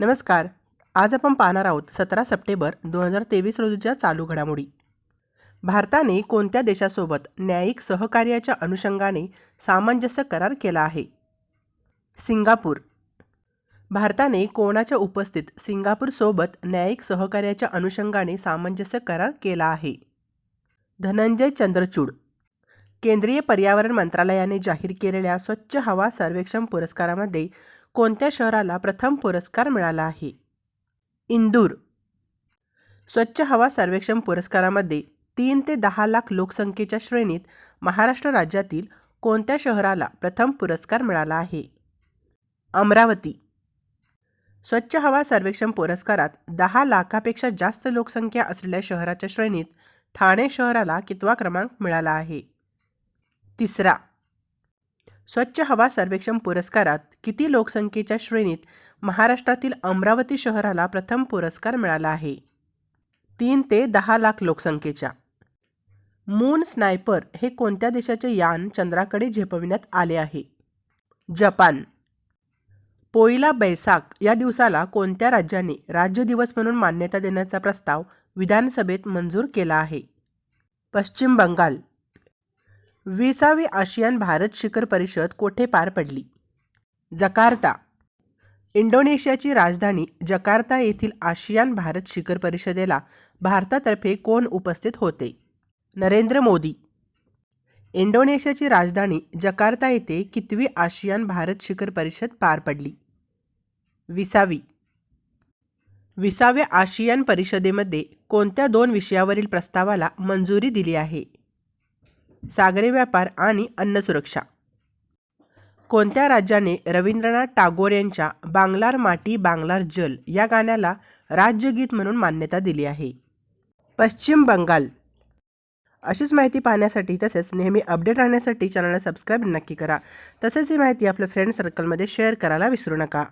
नमस्कार. आज आपण पाहणार आहोत सतरा सप्टेंबर दोन हजार तेवीस रोजीच्या चालू घडामोडी. भारताने कोणत्या देशासोबत न्यायिक सहकार्याच्या अनुषंगाने सामंजस्य करार केला आहे? सिंगापूर. भारताने कोणाच्या उपस्थित सिंगापूरसोबत न्यायिक सहकार्याच्या अनुषंगाने सामंजस्य करार केला आहे? धनंजय चंद्रचूड. केंद्रीय पर्यावरण मंत्रालयाने जाहीर केलेल्या स्वच्छ हवा सर्वेक्षण पुरस्कारामध्ये कोणत्या शहराला प्रथम पुरस्कार मिळाला आहे? इंदूर. स्वच्छ हवा सर्वेक्षण पुरस्कारामध्ये तीन ते दहा लाख लोकसंख्येच्या श्रेणीत महाराष्ट्र राज्यातील कोणत्या शहराला प्रथम पुरस्कार मिळाला आहे? अमरावती. स्वच्छ हवा सर्वेक्षण पुरस्कारात दहा लाखापेक्षा जास्त लोकसंख्या असलेल्या शहराच्या श्रेणीत ठाणे शहराला कितवा क्रमांक मिळाला आहे? तिसरा. स्वच्छ हवा सर्वेक्षण पुरस्कारात किती लोकसंख्येच्या श्रेणीत महाराष्ट्रातील अमरावती शहराला प्रथम पुरस्कार मिळाला आहे? तीन ते दहा लाख लोकसंख्येच्या. मून स्नायपर हे कोणत्या देशाचे यान चंद्राकडे झेपविण्यात आले आहे? जपान. पोईला बैसाख या दिवसाला कोणत्या राज्याने राज्य दिवस म्हणून मान्यता देण्याचा प्रस्ताव विधानसभेत मंजूर केला आहे? पश्चिम बंगाल. विसावी आशियान भारत शिखर परिषद कोठे पार पडली? जकार्ता इंडोनेशियाची राजधानी जकार्ता येथील आशियान भारत शिखर परिषदेला भारतातर्फे कोण उपस्थित होते? नरेंद्र मोदी इंडोनेशियाची राजधानी जकार्ता येथे कितवी आशियान भारत शिखर परिषद पार पडली? विसावी विसाव्या आशियान परिषदेमध्ये कोणत्या दोन विषयावरील प्रस्तावाला मंजुरी दिली आहे? सागरी व्यापार आणि अन्न सुरक्षा. कोणत्या राज्याने रवींद्रनाथ टागोर यांच्या बांगलार माटी बांगलार जल या गाण्याला राज्यगीत म्हणून मान्यता दिली आहे? पश्चिम बंगाल. अशीच माहिती पाहण्यासाठी तसेच नेहमी अपडेट राहण्यासाठी चॅनलला सबस्क्राईब नक्की करा. तसेच ही माहिती आपल्या फ्रेंड सर्कलमध्ये शेअर करायला विसरू नका.